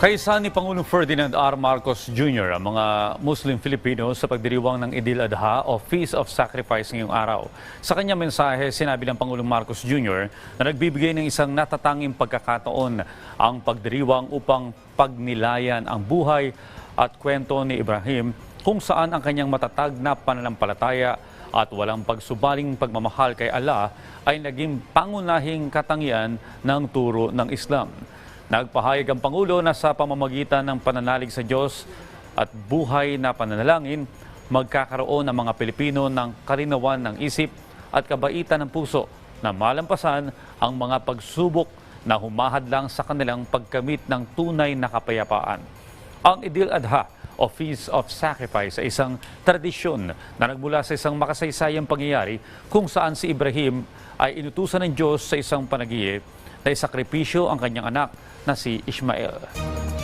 Kaisa ni Pangulong Ferdinand R. Marcos Jr. ang mga Muslim Filipino sa pagdiriwang ng Idil Adha o Feast of Sacrifice ngayong araw. Sa kanyang mensahe, sinabi ng Pangulong Marcos Jr. na nagbibigay ng isang natatanging pagkakataon ang pagdiriwang upang pagnilayan ang buhay at kwento ni Ibrahim kung saan ang kanyang matatag na pananampalataya at walang pagsubaling pagmamahal kay Allah ay naging pangunahing katangian ng turo ng Islam. Nagpahayag ang Pangulo na sa pamamagitan ng pananalig sa Diyos at buhay na pananalangin, magkakaroon ng mga Pilipino ng karinawan ng isip at kabaitan ng puso na malampasan ang mga pagsubok na humahadlang sa kanilang pagkamit ng tunay na kapayapaan. Ang Idil Adha o Feast of Sacrifice ay isang tradisyon na nagmula sa isang makasaysayang pangyayari kung saan si Ibrahim ay inutusan ng Diyos sa isang panagiyip na isakripisyo ang kanyang anak na si Ishmael.